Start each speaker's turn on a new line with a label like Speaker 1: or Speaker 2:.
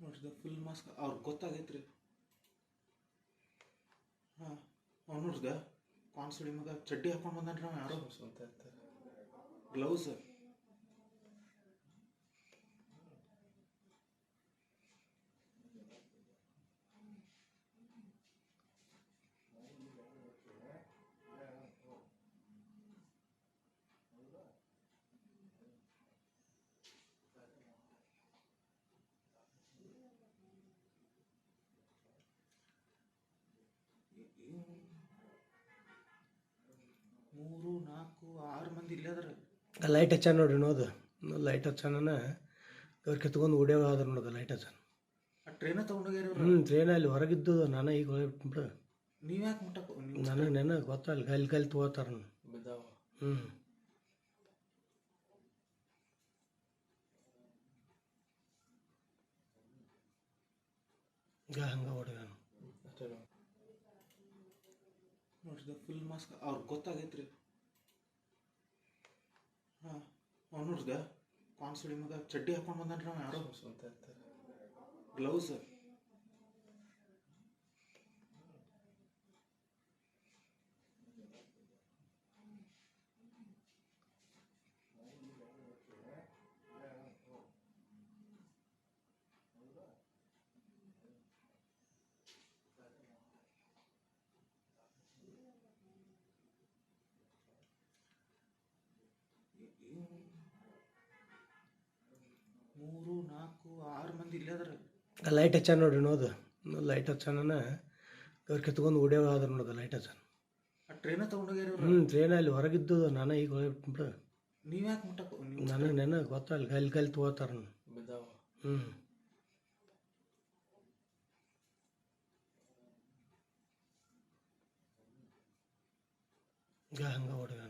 Speaker 1: ನೋಡ್ರಿ full mask ಅವ್ರಿಗೆ ಗೊತ್ತಾಗೈತ್ರಿ. ಹಾಂ ಅವ್ನು ನೋಡ್ದ ಕಾನ್ಸುಡಿ ಮಗ. ಚಡ್ಡಿ ಹಾಕೊಂಡು ಬಂದನ್ರಿ ಅವ್ನು ಯಾರೋ. ಗ್ಲೌಸ್ ಮೂರು ನಾಲ್ಕು ಆರು ಮಂದಿ ಇಲ್ಲೇ ಅದಾರ
Speaker 2: ಲೈಟ್ ಹಚ್ಚಾನ ನೋಡ್ರಿ ನೋದು ಲೈಟ್ ಹಚ್ಚಾನ ಅವ್ರು ಕಿತ್ಕೊಂಡು ಓಡ್ಯಾವ ಆದ್ರ ನೋಡೋದು ಲೈಟ್ ಹಚ್ಚಾನ.
Speaker 1: ಆ ಟ್ರೈನ ತೊಗೊಂಡೋಗ್ಯಾರ
Speaker 2: ಹ್ಞೂ ಟ್ರೈನ್ ಅಲ್ಲಿ ಹೊರಗಿದ್ದು ನಾನು ಈಗ ಬಿಡು
Speaker 1: ನೀವು ಯಾಕೆ ಮುಟ್ಟಕ್ಕೆ
Speaker 2: ನನಗೆ ನೆನ ಗೊತ್ತಲ್ಲ ಗಲ್ಲಿ ಗಲ್ಲಿ ತಗೋತಾರ ಹ್ಞೂ ಈಗ ಹಂಗೆ ಹೊಡೆದ
Speaker 1: ನೋಡ್ರಿ ಫುಲ್ ಮಾಸ್ಕ್ ಅವ್ರಿಗೆ ಗೊತ್ತಾಗೈತ್ರಿ. ಹಾಂ ಅವ್ನು ನೋಡಿದ ಕಾನ್ಸುಡಿ ಮಗ, ಚಡ್ಡಿ ಹಾಕೊಂಡು ಬಂದನ್ರಿ ಅವ ಇರ್ತಾರೆ ಗ್ಲೌಸ್ ಮೂರು ನಾಲ್ಕು ಆರು ಮಂದಿ ಇಲ್ಲೇ ಅದಾರ
Speaker 2: ಲೈಟ್ ಹಚ್ಚಾನ ನೋಡ್ರಿ ನೋದು ಲೈಟ್ ಹಚ್ಚಾನ ಅವ್ರು ಕಿತ್ಕೊಂಡು ಓಡ್ಯಾವ ಆದ್ರ ನೋಡೋದು ಲೈಟ್ ಹಚ್ಚಾನ.
Speaker 1: ಆ ಟ್ರೈನ ತಗೊಂಡೋಗ್ಯಾರ
Speaker 2: ಹ್ಞೂ ಟ್ರೈನ್ ಅಲ್ಲಿ ಹೊರಗಿದ್ದು ನಾನು ಈಗ ಬಿಡು
Speaker 1: ನೀವು ಯಾಕೆ ಮುಟ್ಟಕ್ಕೆ
Speaker 2: ನನಗೆ ನೆನ ಗೊತ್ತಲ್ಲ ಗಲ್ಲಿ ಗಲ್ಲಿ ತಗೋತಾರ ಹ್ಞೂ ಹಂಗೆ ಹಂಗೆ ಹೊಡೆದ